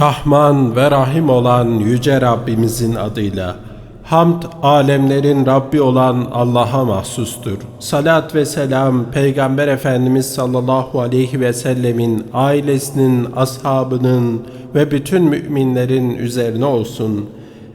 Rahman ve Rahim olan Yüce Rabbimizin adıyla. Hamd alemlerin Rabbi olan Allah'a mahsustur. Salat ve selam Peygamber Efendimiz sallallahu aleyhi ve sellemin ailesinin, ashabının ve bütün müminlerin üzerine olsun.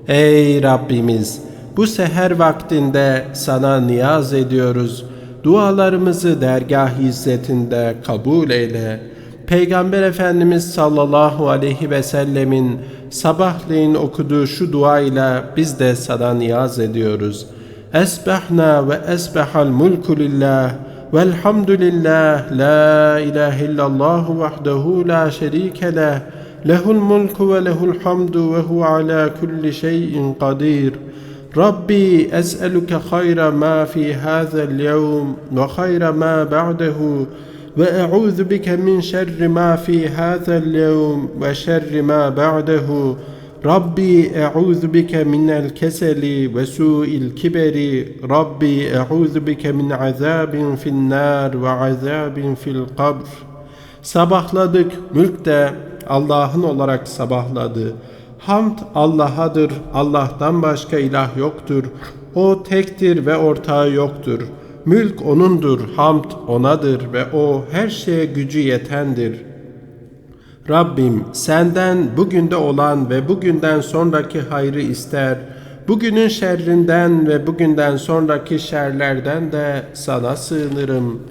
Ey Rabbimiz! Bu seher vaktinde sana niyaz ediyoruz. Dualarımızı dergah izzetinde kabul eyle. Peygamber Efendimiz sallallahu aleyhi ve sellemin sabahleyin okuduğu şu duayla biz de sana niyaz ediyoruz. Esbahna ve esbahal mulku lillah velhamdülillah la ilahe illallah vahdehu la şerike leh lehul mulku ve lehul hamdu ve hu ala kulli şeyin kadir. Rabbi es'eluke hayra ma fi hazel yevm ve hayra ma ba'dehu وأعوذ بك من شر ما في هذا اليوم وشر ما بعده ربي أعوذ بك من الكسل وسوء الكبر ربي أعوذ بك من عذاب في النار وعذاب في القبر Sabahladık, mülk de Allah'ın olarak sabahladı. Hamd Allah'adır, Allah'tan başka ilah yoktur. O tektir ve ortağı yoktur. Mülk O'nundur, hamd O'nadır ve O her şeye gücü yetendir. Rabbim senden bugünde olan ve bugünden sonraki hayrı ister. Bugünün şerrinden ve bugünden sonraki şerlerden de sana sığınırım.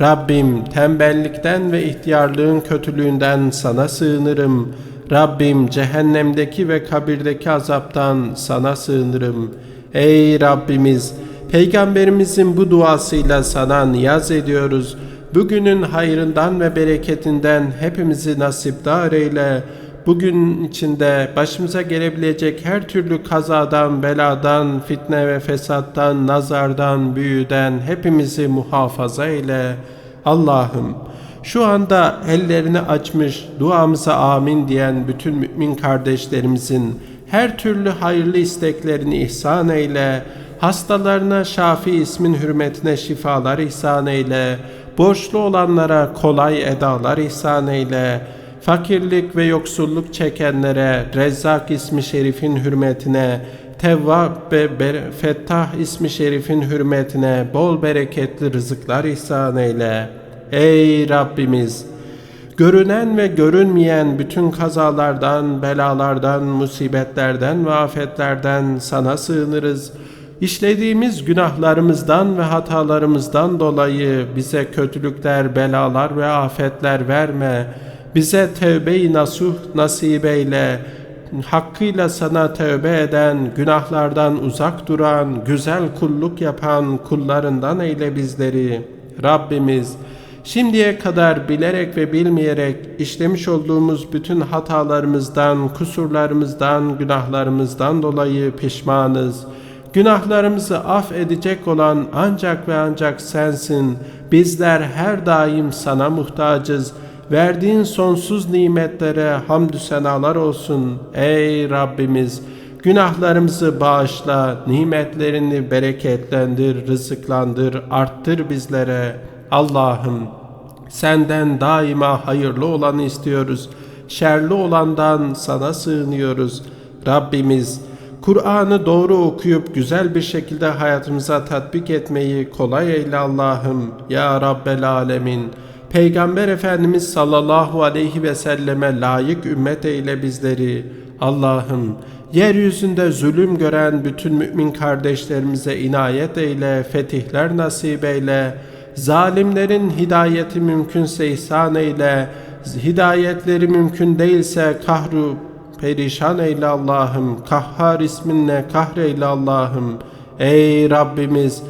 Rabbim tembellikten ve ihtiyarlığın kötülüğünden sana sığınırım. Rabbim cehennemdeki ve kabirdeki azaptan sana sığınırım. Ey Rabbimiz! Peygamberimizin bu duasıyla sana niyaz ediyoruz. Bugünün hayrından ve bereketinden hepimizi nasipdar eyle. Bugün içinde başımıza gelebilecek her türlü kazadan, beladan, fitne ve fesattan, nazardan, büyüden hepimizi muhafaza eyle. Allah'ım şu anda ellerini açmış, duamıza amin diyen bütün mümin kardeşlerimizin her türlü hayırlı isteklerini ihsan eyle. Hastalarına Şafi ismin hürmetine şifalar ihsan eyle. Borçlu olanlara kolay edalar ihsan eyle. Fakirlik ve yoksulluk çekenlere Rezzak ismi şerifin hürmetine, Tevvab ve Fettah ismi şerifin hürmetine bol bereketli rızıklar ihsan eyle. Ey Rabbimiz! Görünen ve görünmeyen bütün kazalardan, belalardan, musibetlerden ve afetlerden sana sığınırız. İşlediğimiz günahlarımızdan ve hatalarımızdan dolayı bize kötülükler, belalar ve afetler verme. Bize tevbe-i nasuh nasip eyle. Hakkıyla sana tövbe eden, günahlardan uzak duran, güzel kulluk yapan kullarından eyle bizleri. Rabbimiz, Şimdiye kadar bilerek ve bilmeyerek işlemiş olduğumuz bütün hatalarımızdan, kusurlarımızdan, günahlarımızdan dolayı pişmanız. Günahlarımızı af edecek olan ancak ve ancak sensin. Bizler her daim sana muhtacız. Verdiğin sonsuz nimetlere hamdü senalar olsun ey Rabbimiz. Günahlarımızı bağışla, nimetlerini bereketlendir, rızıklandır, arttır bizlere.'' Allah'ım senden daima hayırlı olanı istiyoruz. Şerli olandan sana sığınıyoruz. Rabbimiz Kur'an'ı doğru okuyup güzel bir şekilde hayatımıza tatbik etmeyi kolay eyle Allah'ım. Ya Rabbel Alemin. Peygamber Efendimiz sallallahu aleyhi ve selleme layık ümmet eyle bizleri. Allah'ım yeryüzünde zulüm gören bütün mümin kardeşlerimize inayet eyle, fetihler nasip eyle. Zalimlerin hidayeti mümkünse ihsan eyle, hidayetleri mümkün değilse kahru perişan eyle Allah'ım, kahhar isminle kahreyle Allah'ım. Ey Rabbimiz,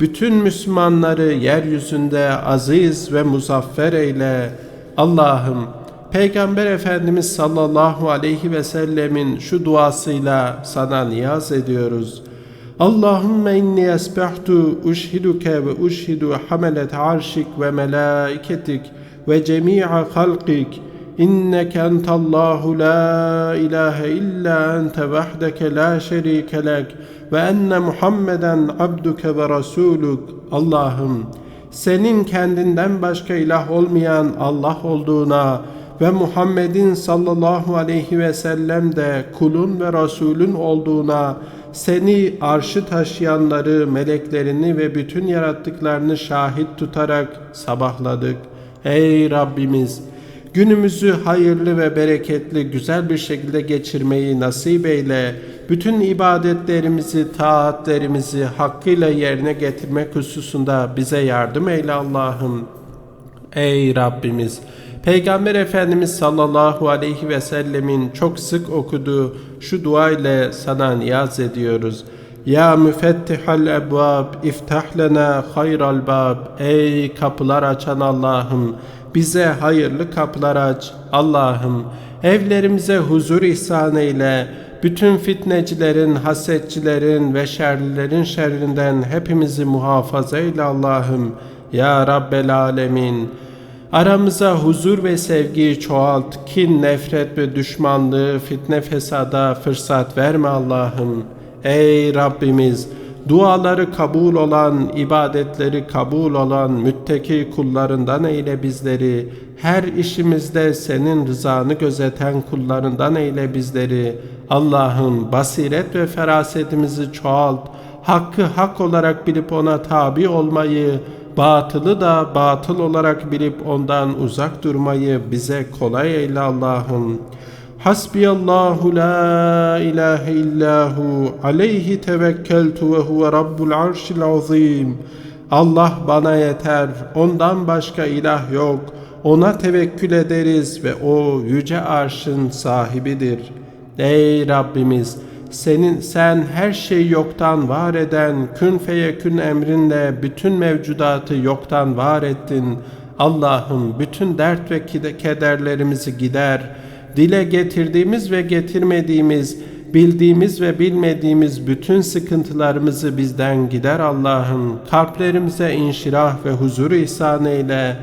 bütün Müslümanları yeryüzünde aziz ve muzaffer eyle. Allah'ım, Peygamber Efendimiz sallallahu aleyhi ve sellemin şu duasıyla sana niyaz ediyoruz.'' Allahümme inni esbahtu uşhiduke ve uşhidu hamelet arşik ve melaiketik ve cemi'a halkik entallahu la ilahe illa ente vahdeke la şerike lek ve enne Muhammeden abduke ve rasuluk Allah'ım senin kendinden başka ilah olmayan Allah olduğuna ve Muhammed'in sallallahu aleyhi ve sellem de kulun ve Resulün olduğuna seni arşı taşıyanları, meleklerini ve bütün yarattıklarını şahit tutarak sabahladık. Ey Rabbimiz! Günümüzü hayırlı ve bereketli, güzel bir şekilde geçirmeyi nasip eyle. Bütün ibadetlerimizi, taatlerimizi hakkıyla yerine getirmek hususunda bize yardım eyle Allah'ım. Ey Rabbimiz! Peygamber Efendimiz sallallahu aleyhi ve sellemin çok sık okuduğu şu dua ile sana niyaz ediyoruz. Ya müfettihal ebvab, iftah lena hayral bab. Ey kapılar açan Allah'ım, bize hayırlı kapılar aç. Allah'ım, evlerimize huzur ihsan eyle. Bütün fitnecilerin, hasetçilerin ve şerlilerin şerrinden hepimizi muhafaza eyle Allah'ım. Ya Rabbel Alemin. Aramıza huzur ve sevgiyi çoğalt, kin, nefret ve düşmanlığı, fitne fesada fırsat verme Allah'ım. Ey Rabbimiz! Duaları kabul olan, ibadetleri kabul olan mütteki kullarından eyle bizleri. Her işimizde senin rızanı gözeten kullarından eyle bizleri. Allah'ım basiret ve ferasetimizi çoğalt. Hakkı hak olarak bilip ona tabi olmayı, batılı da batıl olarak bilip ondan uzak durmayı bize kolay eyle Allah'ım. Hasbiyallahu la ilahe illahu aleyhi tevekkeltu ve huve rabbul arşil azim. Allah bana yeter, ondan başka ilah yok. Ona tevekkül ederiz ve o yüce arşın sahibidir. Ey Rabbimiz! Senin sen her şeyi yoktan var eden kün feyekün emrinle bütün mevcudatı yoktan var ettin. Allah'ım bütün dert ve kederlerimizi gider. Dile getirdiğimiz ve getirmediğimiz, bildiğimiz ve bilmediğimiz bütün sıkıntılarımızı bizden gider Allah'ım. Kalplerimize inşirah ve huzur ihsan eyle.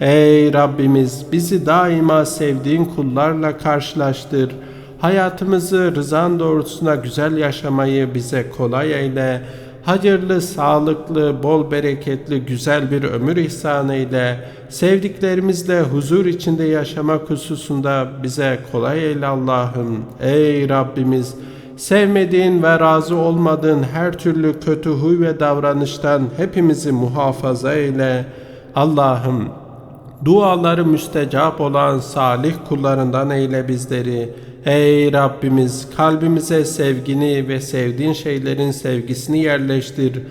Ey Rabbimiz bizi daima sevdiğin kullarla karşılaştır. Hayatımızı rızan doğrultusunda güzel yaşamayı bize kolay eyle. Hayırlı, sağlıklı, bol bereketli, güzel bir ömür ihsan eyle. Sevdiklerimizle huzur içinde yaşamak hususunda bize kolay eyle Allah'ım. Ey Rabbimiz! Sevmediğin ve razı olmadığın her türlü kötü huy ve davranıştan hepimizi muhafaza eyle. Allah'ım duaları müstecap olan salih kullarından eyle bizleri. Ey Rabbimiz kalbimize sevgini ve sevdiğin şeylerin sevgisini yerleştir.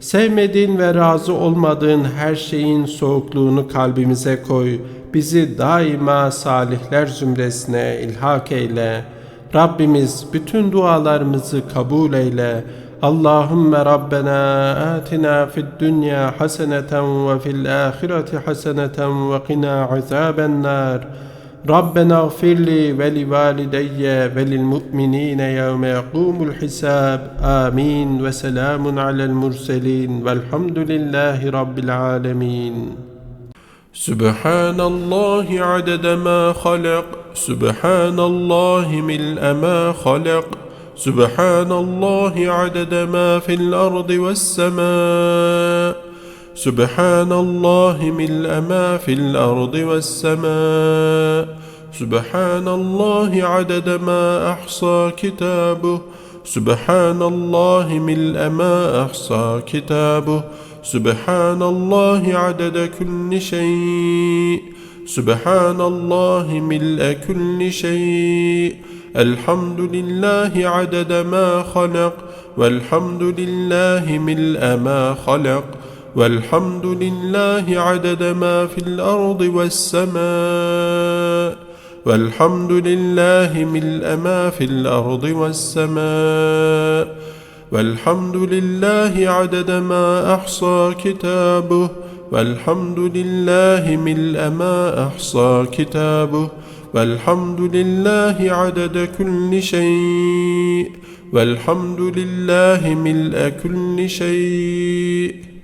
Sevmediğin ve razı olmadığın her şeyin soğukluğunu kalbimize koy. Bizi daima salihler zümresine ilhak eyle. Rabbimiz bütün dualarımızı kabul eyle. Allahümme Rabbena atina fid dünya haseneten ve fil ahireti haseneten ve qina azaben nar. ربنا اغفر لي ولوالدي وللمؤمنين يوم يقوم الحساب. آمين. وسلام على المرسلين. والحمد لله رب العالمين. سبحان الله عدد ما خلق. سبحان الله ملء ما خلق. سبحان الله عدد ما في الأرض والسماء. سبحان الله ملء ما في الأرض والسماء. سبحان الله عدد ما أحصى كتابه. سبحان الله ملء ما أحصى كتابه. سبحان الله عدد كل شيء. سبحان الله ملء كل شيء. الحمد لله عدد ما خلق. والحمد لله ملء ما خلق. والحمد لله عدد ما في الأرض والسماء. والحمد لله ملء ما في الأرض والسماء والحمد لله عدد ما أحصى كتابه والحمد لله ملء ما أحصى كتابه والحمد لله عدد كل شيء والحمد لله ملء كل شيء.